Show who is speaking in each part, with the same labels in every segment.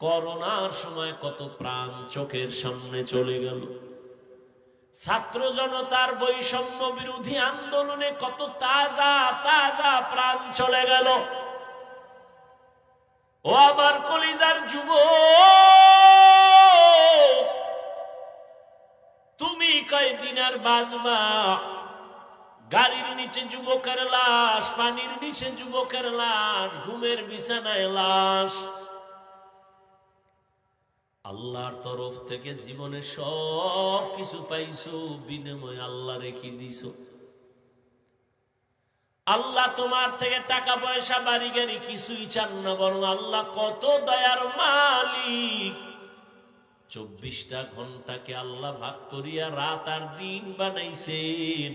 Speaker 1: করোনার সময় কত প্রাণ চোখের সামনে চলে গেল। ছাত্র জনতার বৈষম্য বিরোধী আন্দোলনে কত তাজা তাজা প্রাণ চলে গেল। ও আমার কলিজার যুব, তুমি কয়দিন আর বাজবা গাড়ির নিচে যুবকের লাশ, পানির নিচে যুবকের লাশ, ঘুমের বিছানায় লাশ। আল্লাহর তরফ থেকে জীবনে সব কিছু পাইছো, বিনিময় আল্লাহ রেখে দিছ। আল্লাহ তোমার থেকে টাকা পয়সা, বাড়ি গাড়ি কিছুই চান না, বরং আল্লাহ কত দয়ার মালিক। চব্বিশটা ঘন্টাকে আল্লাহ ভাগ করিয়া রাত আর দিন বানাইছেন।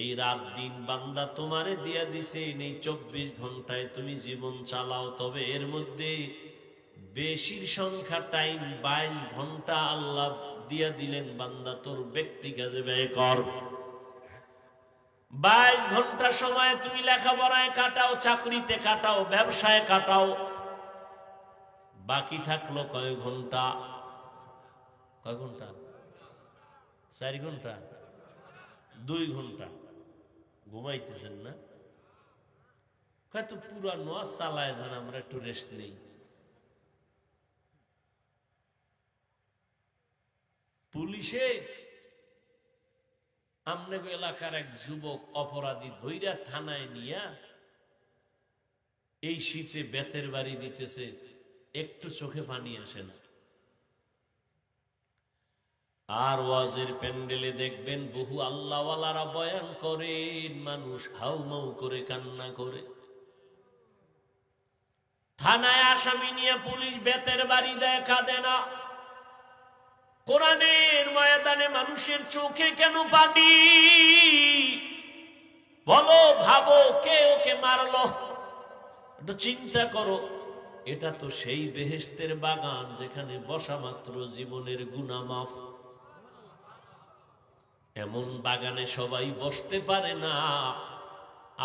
Speaker 1: এই রাত দিন বান্দা তোমারে দিয়া দিছেন, এই চব্বিশ ঘন্টায় তুমি জীবন চালাও, তবে এর মধ্যে বেশির সংখ্যা টাইম বাইশ ঘণ্টা আল্লাহ দিয়া দিলেন, বান্দা তোর ব্যক্তি কাজে ব্যয় কর। বাইশ ঘণ্টা সময় তুমি লেখাপড়ায় কাটাও, চাকরিতে কাটাও, ব্যবসায় কাটাও। বাকি থাকল কয় ঘণ্টা? কয় ঘণ্টা? চার ঘণ্টা? দুই ঘণ্টা। ঘুমাইতেছেন না? হয়তো পুরা নোয়াজ চালায় যান, আমরা একটু রেস্ট নেই। পুলিশে? আমনে এলাকার এক যুবক অপরাধী ধৈরা থানায় নিয়া এই শীতে বেতের বাড়ি দিতেছে, একটু চোখে পানি আসে না। আর ওয়াজের প্যান্ডেলে দেখবেন বহু আল্লাহওয়ালারা বয়ান করেন, মানুষ হাউমাউ করে, কান্না করে। থানায় আসামি নিয়ে পুলিশ বেতের বাড়ি দেয়, কাঁদে না। কোরআনের ময়দানে মানুষের চোখে কেন পানি? বলো, ভাবো, কে ওকে মারলো? একটু চিন্তা করো, এটা তো সেই বেহেস্তের বাগান যেখানে বসা মাত্র জীবনের গুণা মাফ। এমন বাগানে সবাই বসতে পারে না।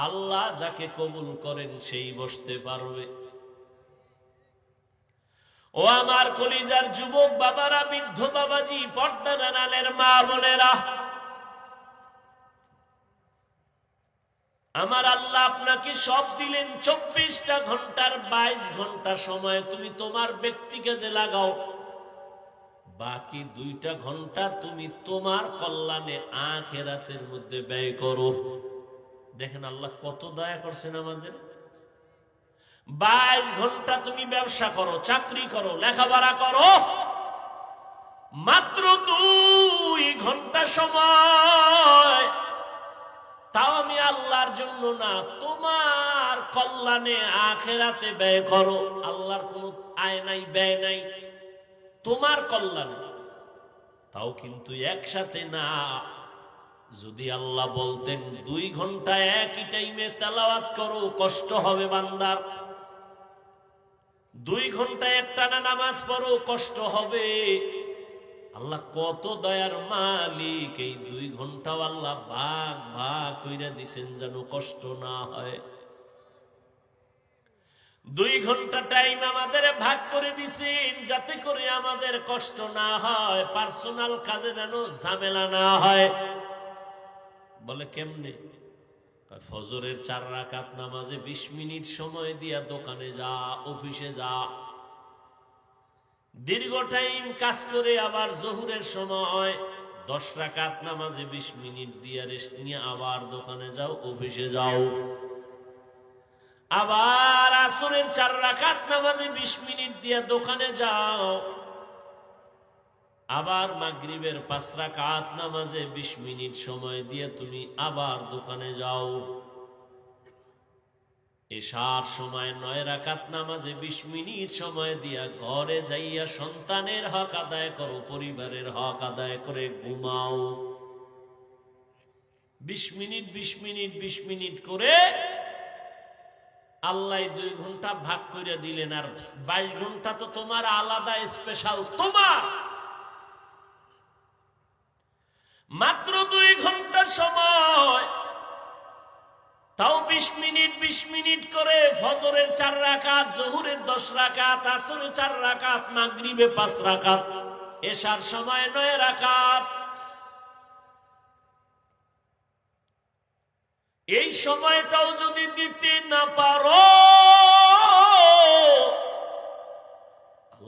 Speaker 1: আল্লাহ যাকে কবুল করেন সেই বসতে পারবে। ও আমার কলিজার যুবক বাবারা, বৃদ্ধ বাবাজি, পর্দা নানালের মা বোনেরা। আমার আল্লাহ আপনাকে সব দিলেন চব্বিশটা ঘণ্টার বাইশ ঘণ্টা সময়। তুমি তোমার ব্যক্তি কাজে লাগাও, বাকি দুইটা ঘণ্টা তুমি তোমার কল্যাণে আখেরাতের মধ্যে ব্যয় করো। দেখেন আল্লাহ কত দয়া করছেন আমাদের। বাইশ ঘণ্টা তুমি ব্যবসা করো, চাকরি করো, লেখাপড়া করো। মাত্র দুই ঘণ্টা সময়। তাও আমি আল্লাহর জন্য না, তোমার কল্যাণে আখেরাতে ব্যয় করো। আল্লাহর কোনো আয় নাই, ব্যয় নাই, তোমার কল্যাণে। তাও কিন্তু একসাথে না। যদি আল্লাহ বলতেন, দুই ঘণ্টা একই টাইমে তেলাওয়াত করো, কষ্ট হবে বান্দার। দুই ঘণ্টা একটানা নামাজ পড়ো, কষ্ট হবে। আল্লাহ কত দয়ার মালিক, এই দুই ঘন্টাও আল্লাহ ভাগ ভাগ কইরা দিছেন যেন কষ্ট না হয়। দুই ঘণ্টা টাইম আমাদের ভাগ করে দিছেন, যাতে করে আমাদের কষ্ট না হয় পার্সোনাল কাজে যেন ঝামেলা না হয়। বলে কেমনে? ফজরের চার রাকাত নামাজে বিশ মিনিট সময় দিয়া দোকানে যা, অফিসে যা। দীর্ঘ টাইম কাজ করে আবার জহুরের সময় দশ রাকাত নামাজে বিশ মিনিট দিয়া রেস্ট নিয়ে আবার দোকানে যাও, অফিসে যাও। আবার আসরের চার রাকাত নামাজে বিশ মিনিট দিয়া দোকানে যাও। আবার মাগরিবের পাঁচ রাকাত নামাজে বিশ মিনিট সময় দিয়ে তুমি আবার দোকানে যাও। এসার সময় নয় রাকাত নামাজে বিশ মিনিট সময় দিয়া ঘরে যাইয়া সন্তানের হক আদায় করো, পরিবারের হক আদায় করে ঘুমাও। বিশ মিনিট বিশ মিনিট বিশ মিনিট করে আল্লাহ দুই ঘণ্টা ভাগ করে দিলেন, আর বাইশ ঘণ্টা তো তোমার আলাদা স্পেশাল তোমার। মাত্র দুই ঘণ্টা সময়। তাও বিশ মিনিট বিশ মিনিট করে ফজরের চার রাকাত, জহুরের দশ রাকাত, আসরের চার রাকাত, মাগরিবে পাঁচ রাকাত, এশার সময় নয় রাকাত। এই সময়টাও যদি দিতে না পারো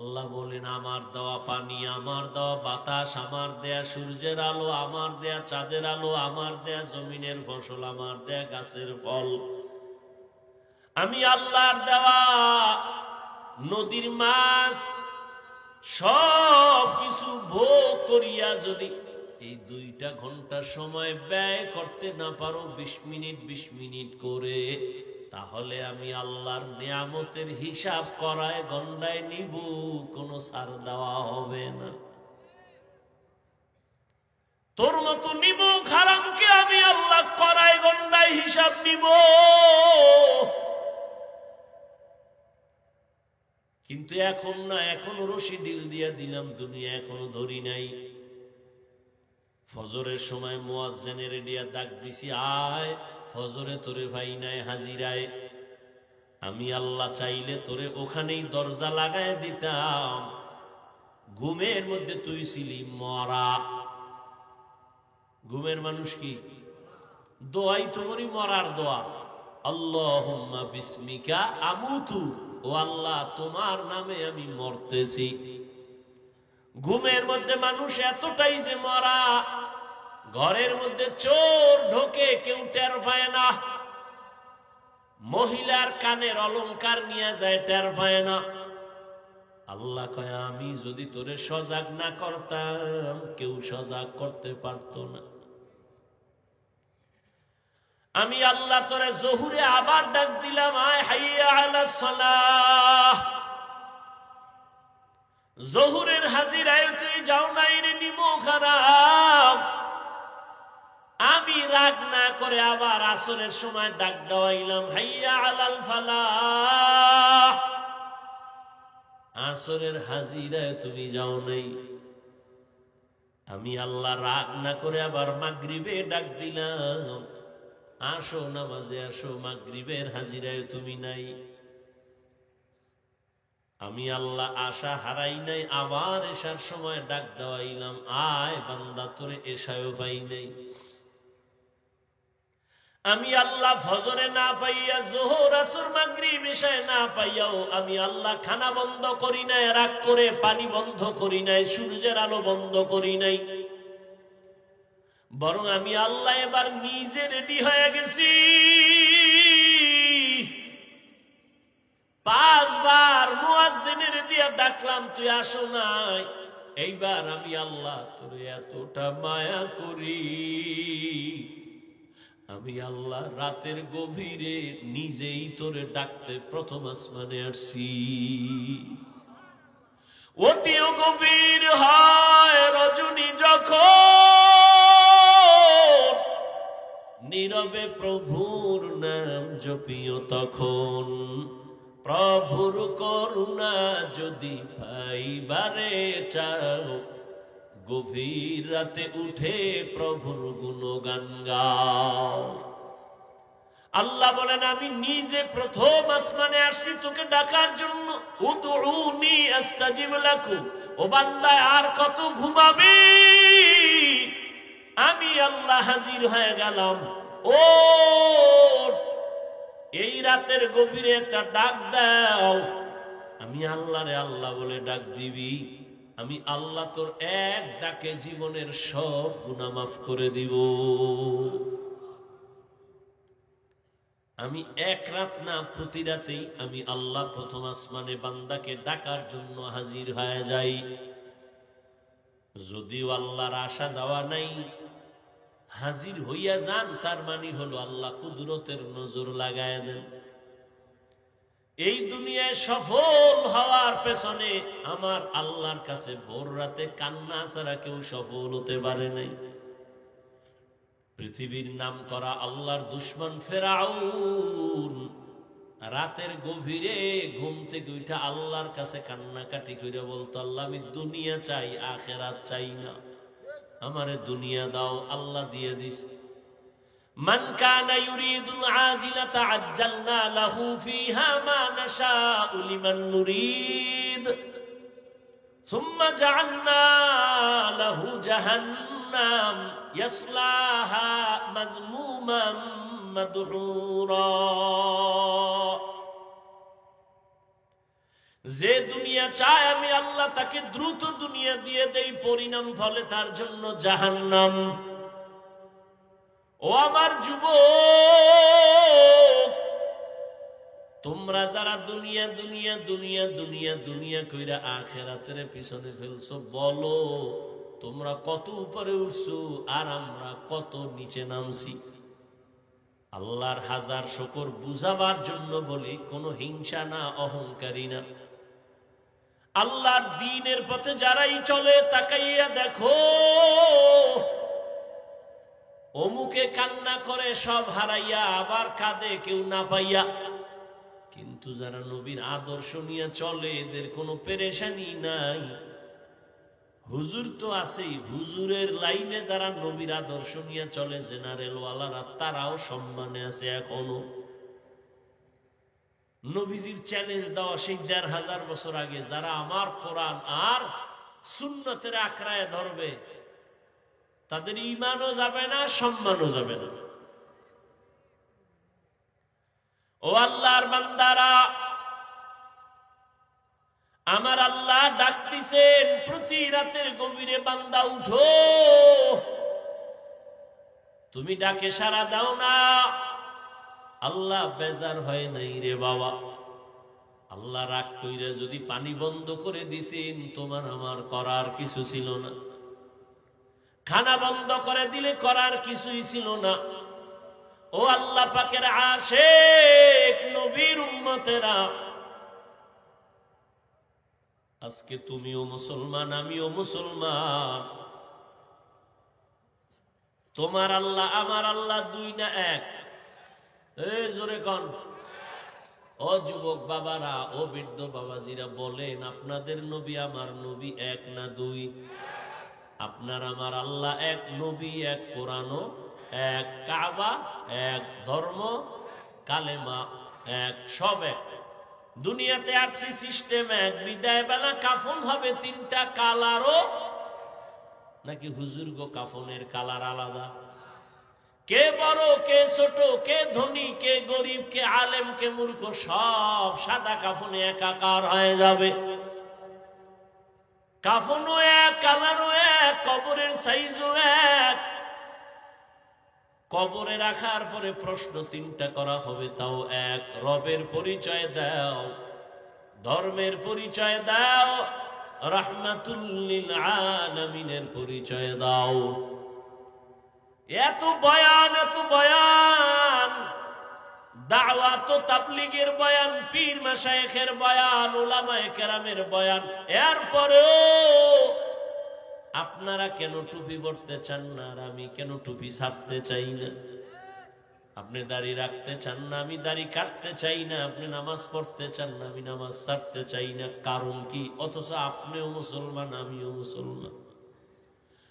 Speaker 1: আল্লাহ বলেন, আমার দেওয়া পানি, আমার দেওয়া বাতাস, আমার দেয়া সূর্যের আলো, আমার দেয়া চাঁদের আলো, আমার দেয়া জমিনের ফসল, আমার দেয়া গাছের ফল। আমি আল্লাহর দেওয়া নদীর মাছ সব কিছু ভোগ করিয়া যদি এই দুইটা ঘণ্টা সময় ব্যয় করতে না পারো, বিশ মিনিট বিশ মিনিট করে তাহলে আমি আল্লাহর নিয়ামতের হিসাব করায় গন্ডায় নিব, কোনো সার দেওয়া হবে না। তোর মতো নিব খারামকে আমি আল্লাহ করায় গন্ডায় হিসাব নিব। কিন্তু এখন না, এখন রশি ডিল দিয়া দিলাম, দুনিয়া এখনও ধরি নাই। ফজরের সময় মোয়াজ্জেনের রেডিয়া ডাক দিছি, আয়। ফজরে তোরে ভাই নাই হাজিরায়। আমি আল্লাহ চাইলে তোরে ওখানেই দরজা লাগায় দিতাম। ঘুমের মধ্যে তুই ছিলি মরা। ঘুমের মানুষ কি? দোয়াই তো করি মরার দোয়া। আল্লাহ বিস্মিকা আমুতু। ও আল্লাহ, তোমার নামে আমি মরতেছি। ঘুমের মধ্যে মানুষ এতটাই যে মরা। ঘরের মধ্যে চোর ঢোকে, কেউ টের পায় না। মহিলার কানের অলংকার নিয়ে যায়, টের পায় না। আল্লাহ কয়, আমি যদি তোরে সজাগ না করতাম, কেউ সজাগ করতে পারতো না। আমি আল্লাহ তোরে জহুরে আবার ডাক দিলাম, আয় হাইয়া আলা সালাহ। জহুরের হাজিরায় তুই যাও নাই রে নিমো খারাপ রাগ না করে আবার আসরের সময় ডাক দেওয়াইলাম, হাইয়া আলাল ফালাহ। আসরের হাজিরায় তুমি যাও নাই। আমি আল্লাহ রাগ না করে আবার মাগরিবে ডাক দিলাম, আসো নামাজে, আসো মাগরিবের হাজিরায় তুমি নাই। আমি আল্লাহ আশা হারাই নাই, আবার এসার সময় ডাক দেওয়াইলাম, আয় বান্দা, তোরে এসায়ও পাই নাই। আমি আল্লাহ ফজরে না পাইয়া জোহর, আসর, মাগরিব এশায় না পাইয়াও আমি আল্লাহ খানা বন্ধ করি নাই, রাগ করে পানি বন্ধ করি নাই, সূর্যের আলো বন্ধ করি নাই। বরং আমি আল্লাহ এবার নিজে রেডি হয়ে গেছি। পাঁচবার মুয়াজ্জিনের দিয়া ডাকলাম, তুই আসো নাই। এইবার আমি আল্লাহ তোরে এতটা মায়া করি। আমি আল্লাহ রাতের গভীরে নিজেই তোরে ডাকতে প্রথম আসমানে আসছি। অতিও গভীর হয় রজনী যখন, নীরবে প্রভুর নাম জপিও তখন। প্রভুর করুণা যদি পাইবারে চাও গভীর রাতে উঠে প্রভুর গুণগান গাও। আল্লাহ বলেন, আমি নিজে প্রথম আসমানে আসছি, তোকে ডাকার জন্য। ও আর কত ঘুমাবি? আমি আল্লাহ হাজির হয়ে গেলাম। ও এই রাতের গভীরে একটা ডাক দাও। আমি আল্লাহরে আল্লাহ বলে ডাক দিবি। আমি আল্লাহ তোর এক ডাকে জীবনের সব গুনাহ মাফ করে দিব। আমি এক রাত না, প্রতি রাতেই আমি আল্লাহ প্রথম আসমানে বান্দাকে ডাকার জন্য হাজির হয়ে যাই। যদিও আল্লাহর আশা যাওয়া নাই, হাজির হইয়া যান, তার মানে হলো আল্লাহ কুদরতের নজর লাগায় দেন। এই দুনিয়ায় সফল হওয়ার পেছনে আমার আল্লাহর কাছে ভোর রাতে কান্না ছাড়া কেউ সফল হতে পারে নাই। পৃথিবীর নাম করা আল্লাহর দুশ্মন ফেরাউন। রাতের গভীরে ঘুম থেকে উঠা আল্লাহর কাছে কান্নাকাটি করে বলতো, আল্লাহ, আমি দুনিয়া চাই, আখেরাত চাই না। আমারে দুনিয়া দাও, আল্লাহ দিয়ে দিস। من كان يريد العاجلة عجلنا له فيها ما نشاء لمن نريد ثم جعلنا له جهنم يصلاها مذموما مدحورا যে দুনিয়া চায় আমি আল্লাহ তাকে দ্রুত দুনিয়া দিয়ে দেই পরিণাম ফলে তার জন্য জাহান্নাম ও আমার যুব তোমরা যারা দুনিয়া দুনিয়া দুনিয়া দুনিয়া দুনিয়া কইরা আখেরাতের পিছনে ফেলছো, বলো তোমরা কত উপরে উঠছো আর আমরা কত নিচে নামছি। আল্লাহর হাজার শকর বুঝাবার জন্য বলি, কোনো হিংসা না, অহংকারী না। আল্লাহর দিনের পথে যারাই চলে, তাকাইয়া দেখো অমুকে কান্না করে সব হারাইয়া, আবার কাঁদে, কেউ না পাইয়া। কিন্তু যারা নবীর আদর্শ নিয়ে চলে, এদের কোনো পেরেশানি নাই। হুজুর তো আছেই, হুজুরের লাইনে যারা নবীর আদর্শ নিয়ে চলে জেনারেল ওয়ালারা তারাও সম্মানে আছে এখনও। নবীজির চ্যালেঞ্জ দেওয়া সেই দেড় হাজার বছর আগে, যারা আমার কোরআন আর সুন্নতের আঁকড়ায় ধরবে তাদের ইমানও যাবে না, সম্মানও যাবে না। ও আল্লাহর বান্দারা, আমার আল্লাহ ডাকতেছেন, প্রতি রাতের গভীরে বান্দা উঠো। তুমি ডাকে সারা দাও না। আল্লাহ বেজার হয় নাই রে বাবা। আল্লাহ রাগ কইরা যদি পানি বন্ধ করে দিতেন, তোমার আমার করার কিছু ছিল না। খানা বন্ধ করে দিলে করার কিছুই ছিল না। ও আল্লাহ পাকের আশেক নবীর উম্মতেরা, আজকে তুমিও মুসলমান, আমিও মুসলমান। তোমার আল্লাহ, আমার আল্লাহ দুই না এক। জোরে কন। ও যুবক বাবারা, ও বৃদ্ধ বাবাজিরা বলেন, আপনাদের নবী আমার নবী এক না দুই? আপনার আমার আল্লাহ এক নবী, এক কোরআনও, এক কাবা, এক ধর্ম, কালেমা, এক সব এক। দুনিয়াতে আসছি সিস্টেম এক বিদায় বেলা কাফন হবে তিনটা কালারও, নাকি হুজুর গো কাফনের কালার আলাদা? কে বড়, কে ছোট, কে ধনী, কে গরিব, কে আলেম, কে মূর্খ, সব সাদা কাফনে একাকার হয়ে যাবে। কাফনও এক কালারও এক, কবরের সাইজও এক। কবরে রাখার পরে প্রশ্ন তিনটা করা হবে, তাও এক। রবের পরিচয় দাও, ধর্মের পরিচয় দাও, রাহমাতুল্লিল পরিচয় দাও। এত বয়ান এত বয়ান তাবলিগের বয়ান বয়ান বয়ান। আপনারা কেন টুপি পড়তে চান না আর আমি কেন টুপি ছাড়তে চাই না? আপনি দাড়ি রাখতে চান না, আমি দাড়ি কাটতে চাই না, আপনি নামাজ পড়তে চান না, আমি নামাজ ছাড়তে চাই না। কারণ কি? অথচ আপনিও মুসলমান, আমিও মুসলমান।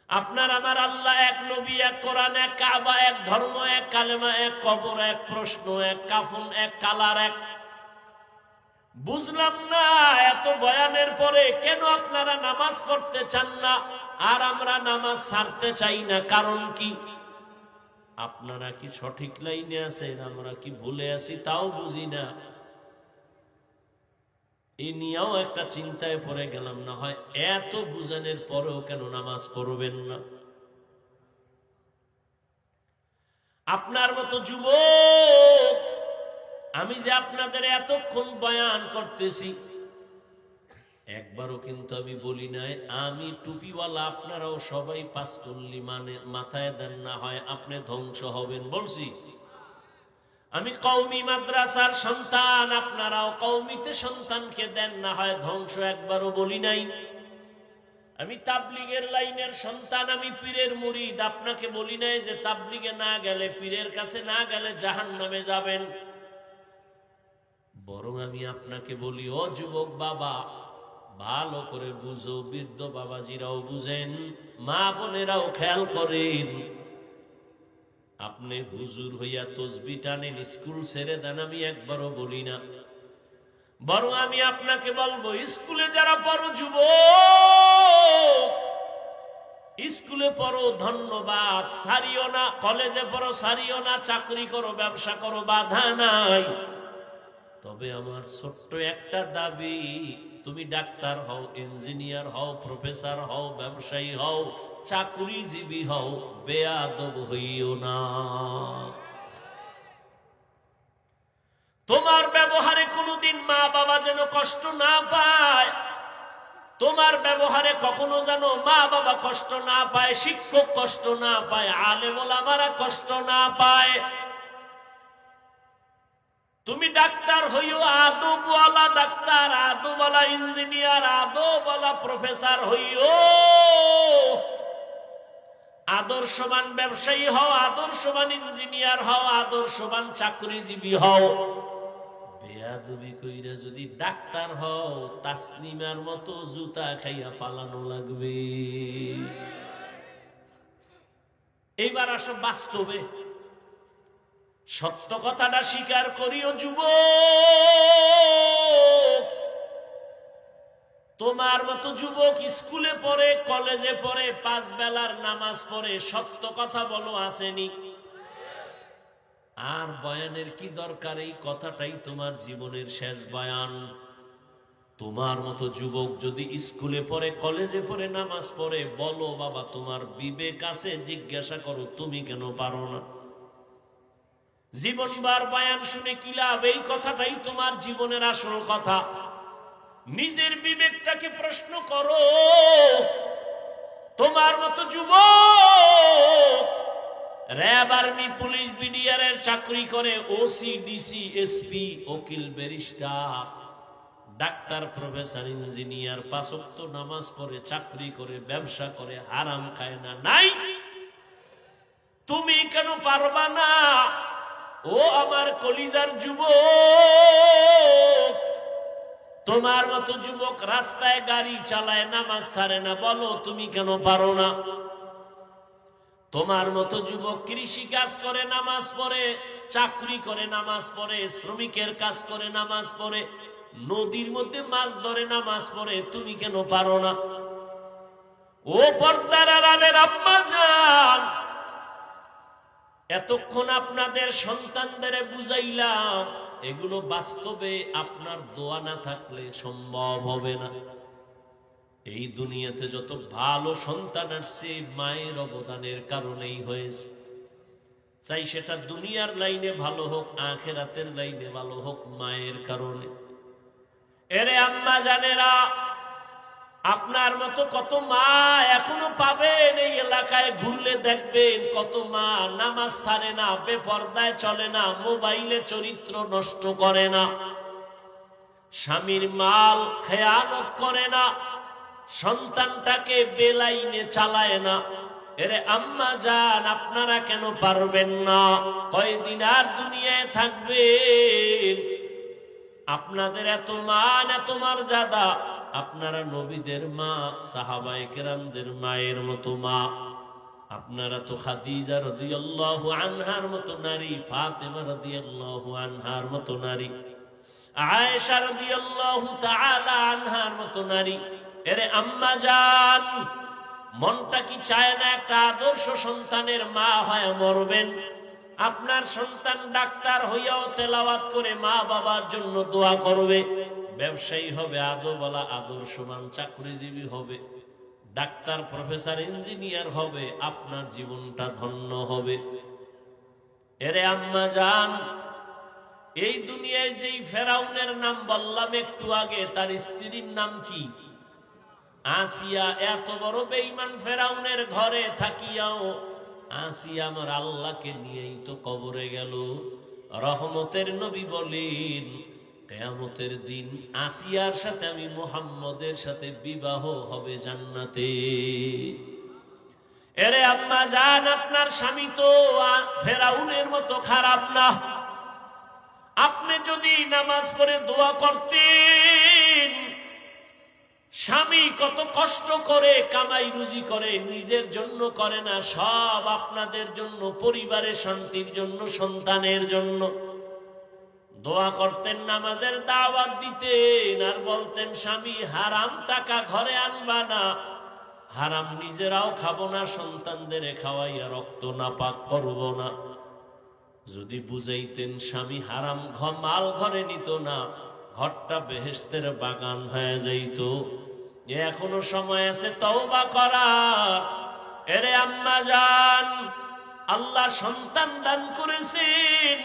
Speaker 1: আপনার আমার আল্লাহ এক নবী, এক কোরআন, এক কাবা, এক ধর্ম, এক কালেমা, এক কবর, এক প্রশ্ন, এক কাফন, এক কালার, এক বুঝলাম না এত বয়ানের পরে কেন আপনারা নামাজ পড়তে চান না? আর আমরা নামাজ ছাড়তে চাই না, কারণ কি? আপনারা কি সঠিক লাইনে আছেন? আমরা কি ভুলে আছি? তাও বুঝি না। এই নিয়েও একটা চিন্তায় পড়ে গেলাম, না হয় এত বুঝানোর পরেও কেন নামাজ পড়বেন না? আপনার মতো যুবক, আমি যে আপনাদের এতক্ষণ বয়ান করতেছি, একবারও কিন্তু আমি বলি নাই, আমি টুপিওয়ালা আপনারাও সবাই পাস করলি মানে মাথায় দেন না হয় আপনি ধ্বংস হবেন, বলছি। আমি কৌমি মাদ্রাসার সন্তান, আপনারাও কৌমিতে সন্তানকে দেন, না হয় ধ্বংস একবারও বলি নাই। আমি তাবলিগের লাইনের সন্তান, আমি পীরের মুরিদ, আপনাকে বলি নাই যে তাবলিগে না গেলে, পীরের কাছে না গেলে জাহান নামে যাবেন। বরং আমি আপনাকে বলি, ও যুবক বাবা, ভালো করে বুঝো, বৃদ্ধ বাবাজিরাও বুঝেন, মা বোনেরাও খেয়াল করেন। আপনি হুজুর হইয়া তসবি টানেন, স্কুল ছেড়ে দেন, আমি একবারও বলি না। বরং আমি আপনাকে বলব, স্কুলে যারা পড়ো যুব স্কুলে পড়ো, ধন্যবাদ সারিও না, কলেজে পড়ো সারিও না, চাকরি করো, ব্যবসা করো, বাধা নাই। তবে আমার ছোট্ট একটা দাবি, তুমি ডাক্তার হও, ইঞ্জিনিয়ার হও, প্রফেসর হও, ব্যবসায়ী হও চাকরিজীবী হও, বেয়াদব হইও না। তোমার ব্যবহারে কোনোদিন মা বাবা যেন কষ্ট না পায়। তোমার ব্যবহারে কখনো যেন মা বাবা কষ্ট না পায়, শিক্ষক কষ্ট না পায় আলেমারা কষ্ট না পায়। তুমি ডাক্তার হইও, আদবওয়ালা ডাক্তার, আদবওয়ালা ইঞ্জিনিয়ার, আদবওয়ালা প্রফেসর হইও। আদর্শবান ব্যবসায়ী হও, আদর্শবান ইঞ্জিনিয়ার হও, আদর্শবান চাকরিজীবী হও। বেয়াদবি কইরা যদি ডাক্তার হও, তাসনিমার মতো জুতা খাইয়া পালানো লাগবে। এইবার আসো বাস্তবে। সত্য কথাটা স্বীকার করিও যুব তোমার মতো যুবক স্কুলে পড়ে, কলেজে পড়ে, পাঁচ বেলার নামাজ পড়ে, সত্য কথা বলো, আসেনি। আর বয়ানের কি দরকার? এই কথাটাই তোমার জীবনের শেষ বয়ান। তোমার মতো যুবক যদি স্কুলে পড়ে, কলেজে পড়ে, নামাজ পড়ে, বলো, বাবা, তোমার বিবেক আছে, জিজ্ঞাসা করো, তুমি কেন পারো না? জীবনবার বয়ান শুনে কি লাভ? এই কথাটাই তোমার জীবনের আসল কথা। নিজের বিবেকটাকে প্রশ্ন করো। তোমার মতো যুবক, র্যাব আর্মি, পুলিশ, বিডিআর এর চাকরি করে ওসি ডিসি এসপি উকিল, ব্যারিস্টার, ডাক্তার, প্রফেসর, ইঞ্জিনিয়ার পাঁচক্ত নামাজ পড়ে, চাকরি করে, ব্যবসা করে, হারাম খায় না, নাই। তুমি কেন পারবা না? ও আমার কলিজার যুবক তোমার মতো যুবক রাস্তায় গাড়ি চালায়, নামাজ ছাড়ে না। বলো, তুমি কেন পারো না? তোমার মতো যুবক কৃষি কাজ করে, নামাজ পড়ে, চাকরি করে, নামাজ পড়ে, শ্রমিকের কাজ করে, নামাজ পড়ে, নদীর মধ্যে মাছ ধরে, নামাজ পড়ে, তুমি কেন পারো না? ও পর্দার আড়ালের আম্মা যান এতক্ষণ আপনাদের সন্তানদের বুঝাইলাম এগুলো বাস্তবে আপনার দোয়া না থাকলে সম্ভব হবে না। এই দুনিয়াতে যত ভালো সন্তান আসছে, মায়ের অবদানের কারণেই হয়েছে। চাই সেটা দুনিয়ার লাইনে ভালো হোক, আখেরাতের লাইনে ভালো হোক, মায়ের কারণে। এরে আম্মা জানেরা আপনার মতো কত মা এখনও পাবেন এই এলাকায় ঘুরলে দেখবেন, কত মা নামাজ সারে না, বেপর্দায় চলে না, মোবাইলে চরিত্র নষ্ট করে না। স্বামীর মাল খেয়ানত করে না, সন্তানটাকে বেলাইনে চালায় না। এরে আম্মা যান, আপনারা কেন পারবেন না? কয়দিন আর দুনিয়ায় থাকবেন? আপনাদের এত মান, এত মর্যাদা আপনারা নবীদের মা সাহাবায়ে কেরামদের মায়ের মতো মা। আপনারা তো খাদিজা রাদিয়াল্লাহু আনহার মতো নারী, ফাতেমা রাদিয়াল্লাহু আনহার মতো নারী, আয়েশা রাদিয়াল্লাহু তাআলা আনহার মতো নারী। এরে আম্মা জান, মনটা কি চায় না একটা আদর্শ সন্তানের মা হয় মরবেন? আপনার সন্তান ডাক্তার হইয়াও তেলাওয়াত করে মা বাবার জন্য দোয়া করবে। ব্যবসায়ী হবে আদো বলা আদর্শবান, চাকরিজীবী হবে, ডাক্তার, প্রফেসর, ইঞ্জিনিয়ার হবে, আপনার জীবনটা ধন্য হবে। এরে আম্মা যান এই দুনিয়ায় যেই ফেরাউনের নাম বললাম একটু আগে, তার স্ত্রীর নাম কি? আসিয়া, এত বড় বেঈমান ফেরাউনের ঘরে থাকিয়াও, আসিয়া আমার আল্লাহকে নিয়েই তো কবরে গেল। রহমতের নবী বলেন কেয়ামতের দিন আসিয়ার সাথে আমি মুহাম্মদের সাথে বিবাহ হবে জান্নাতে। এরে আম্মা জান, আপনার স্বামী তো ফেরাউনের মতো খারাপ না। আপনি যদি নামাজ পড়ে দোয়া করতেন, স্বামী কত কষ্ট করে কামাই রুজি করে, নিজের জন্য করে না, সব আপনাদের জন্য, পরিবারের শান্তির জন্য, সন্তানের জন্য। দোয়া করতেন, নামাজের দাওয়াত দিতেন, আর বলতেন, স্বামী, হারাম টাকা ঘরে আনবা না। হারাম নিজেরাও খাব না, সন্তানদের খাওয়াইয়া রক্ত না পাক করব না। যদি বুঝাইতেন, স্বামী, হারাম মাল ঘরে নিত না, ঘরটা বেহেস্তের বাগান হয়ে যাইত। এখনও সময় আছে, তওবা করার এরে আম্মা যান আল্লাহ সন্তান দান করেছেন।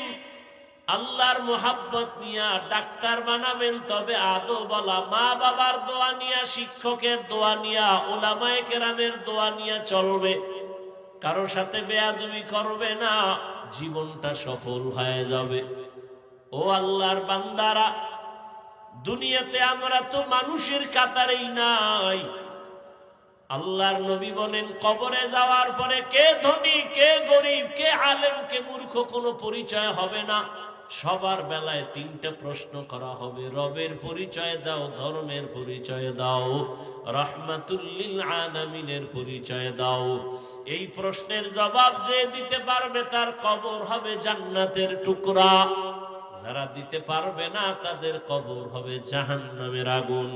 Speaker 1: আল্লাহর মোহাব্বত নিয়া ডাক্তার বানাবেন, তবে আদৌ বলা মা বাবার দোয়া নিয়া, শিক্ষকের দোয়া নিয়া, ওলামায়ে কেরামের দোয়া নিয়া চলবে। কারও সাথে বেয়াদবি করবে না, জীবনটা সফল হয়ে যাবে। ও আল্লাহর বান্দারা, দুনিয়াতে আমরা তো মানুষের কাতারেই নাই। আল্লাহর নবী বলেন, কবরে যাওয়ার পরে কে ধনী, কে গরিব, কে আলেম, কে মূর্খ, কোনো পরিচয় হবে না। সবার বেলায় তিনটা প্রশ্ন করা হবে। রবের পরিচয় দাও, ধর্মের পরিচয় দাও, রহমাতুল্লিল আলামিনের পরিচয় দাও। এই প্রশ্নের জবাব যে দিতে পারবে তার কবর হবে জান্নাতের টুকরা। যারা দিতে পারবে না, তাদের কবর হবে জাহান্নামের আগুন।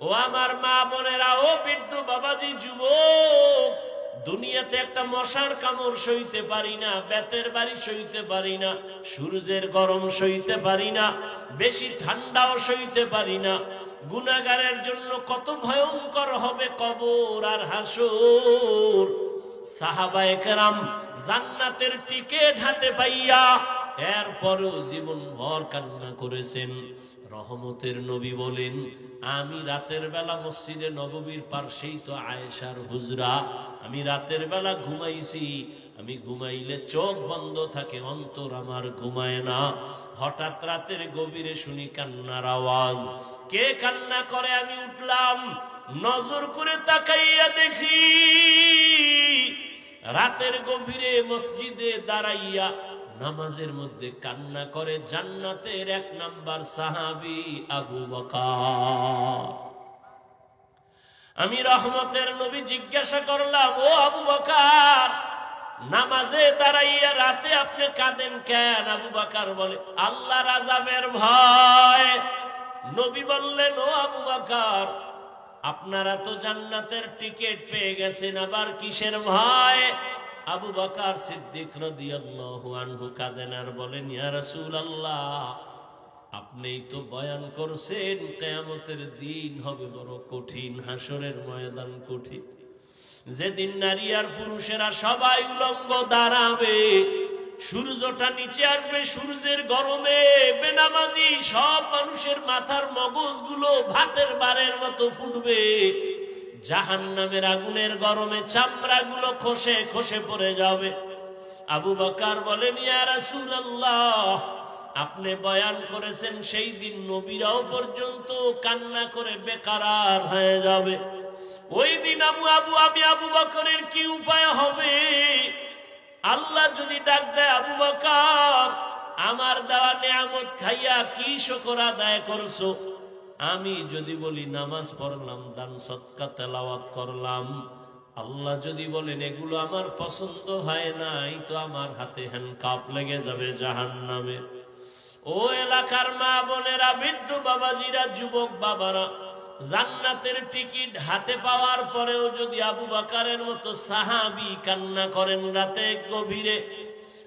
Speaker 1: ও আমার মা বোনেরা, ও বৃদ্ধ বাবাজি, যুবক দুনিয়াতে একটা মশার কামড় সইতে পারি না, বেতের বাড়ি সইতে পারি না, সূর্যের গরম সইতে পারি না, বেশি ঠান্ডাও সইতে পারি না। গুনাগারের জন্য কত ভয়ঙ্কর হবে কবর আর হাসুর। সাহাবায়ে কেরাম জান্নাতের টিকেট হাতে পাইয়া এরপরও জীবন ভর কান্না করেছেন। রহমতের নবী বলেন, আমি রাতের বেলা মসজিদে নববীর পার্শ্বেই তো আয়েশার হুজরা। আমি রাতের বেলা ঘুমাইছি। আমি ঘুমাইলে চোখ বন্ধ থাকে, অন্তর আমার ঘুমায় না। হঠাৎ রাতের গভীরে শুনি কান্নার আওয়াজ। কে কান্না করে? আমি উঠলাম, নজর করে তাকাইয়া দেখি, রাতের গভীরে মসজিদে দাঁড়াইয়া নামাজের মধ্যে কান্না করে জান্নাতের এক নাম্বার সাহাবি আবু বকার। আমি রহমতের নবী জিজ্ঞাসা করলাম, ও আবু বকার, নামাজে দাঁড়াইয়া রাতে আপনি কাঁদেন কেন? আবু বাকার বলে আল্লাহ রাজাবের ভয়। নবী বললেন, ও আবু বাকার, আপনারা তো জান্নাতের টিকিট পেয়ে গেছেন, আবার কিসের ভয়? আবু বাকার সিদ্দিক আনহু কাঁদেন আর বলেন, ইয়া রাসূলুল্লাহ, আপনিই তো বয়ান করছেন, কেয়ামতের দিন হবে বড় কঠিন হাসরের ময়দান কঠিন। যেদিন নারী আর পুরুষেরা সবাই উলঙ্গ দাঁড়াবে, সূর্যটা নিচে আসবে, সূর্যের গরমে বেনামাজি সব মানুষের মাথার মগজগুলো ভাতের বারের মতো ফুটবে। জাহান নামের আগুনের গরমে চামড়াগুলো খসে খসে পড়ে যাবে। আবু বকার বলেন আপনি বয়ান করেছেন সেই দিন নবীরাও পর্যন্ত কান্না করে বেকারার হয়ে যাবে। ওই দিন আবু আবু আমি আবু বকরের কি উপায় হবে? আল্লাহ যদি ডাক দেয়, আবু বকর, আমার দেওয়া নিয়ামত খাইয়া কি শকর আদায় করছ? আমি যদি বলি, নামাজ পড়লাম, দান সৎকা তেলাওয়াত করলাম। আল্লাহ যদি বলেন, এগুলো আমার পছন্দ হয় নাই তো আমার হাতে হ্যান্ড কাপ লেগে যাবে জাহান নামে ও এলাকার মা বোনেরা, বৃদ্ধ বাবাজিরা, যুবক বাবারা, জান্নাতের টিকিট হাতে পাওয়ার পরেও যদি আবু বাকারের মতো সাহাবি কান্না করেন রাতে গভীরে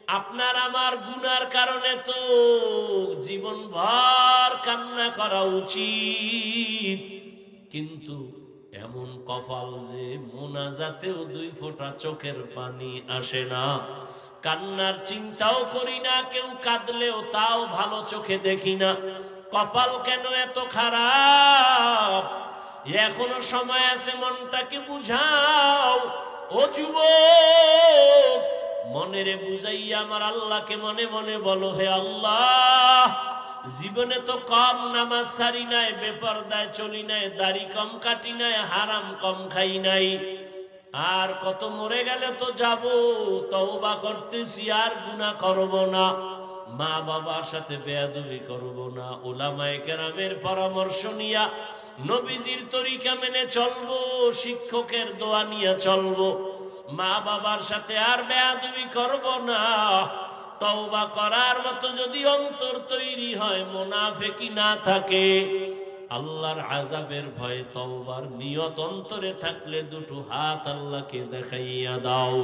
Speaker 1: আপনার আমার গুনার কারণে তো জীবন ভর কান্না করা উচিত। কিন্তু এমন কপাল যে মোনাজাতেও দুই ফোঁটা চোখের পানি আসে না। কান্নার চিন্তাও করি না, কেউ কাঁদলেও তাও ভালো চোখে দেখি না। কপাল কেন এত খারাপ? এখনও সময় আছে মনটাকে বুঝাও। ও যুবক মনেরে বুঝাইয়া আমার আল্লাহকে মনে মনে বলো, হে আল্লাহ, জীবনে তো কম নামাজ সারি নাই, বেপরদায় চলি নাই, দাড়ি কম কাটি নাই, হারাম কম খাই নাই। আর কত মরে গেলে তো যাব, তওবা করতেছি, আর গুনাহ করব না। মা বাবার সাথে বেয়াদবি করব না। ওলামায়ে কেরামের পরামর্শ নিয়া নবীজির তরিকা মেনে চলবো, শিক্ষকের দোয়া নিয়ে চলবো। মা বাবার সাথে আর বেয়াদবি করব না। তওবা করার মতো যদি অন্তর তৈরি হয় মোনাফেকি না থাকে। আল্লাহর আজাবের ভয়ে তওবার নিয়ত অন্তরে থাকলে দুটো হাত আল্লাহকে দেখাইয়া দাও।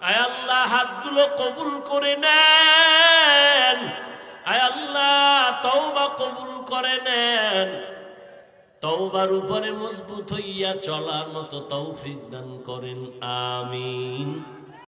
Speaker 1: আয় আল্লাহ, হাতগুলো কবুল করে নেন। আয় আল্লাহ, তওবা কবুল করে নেন। তওবার উপরে মজবুত হইয়া চলার মতো তৌফিক দান করেন আমিন।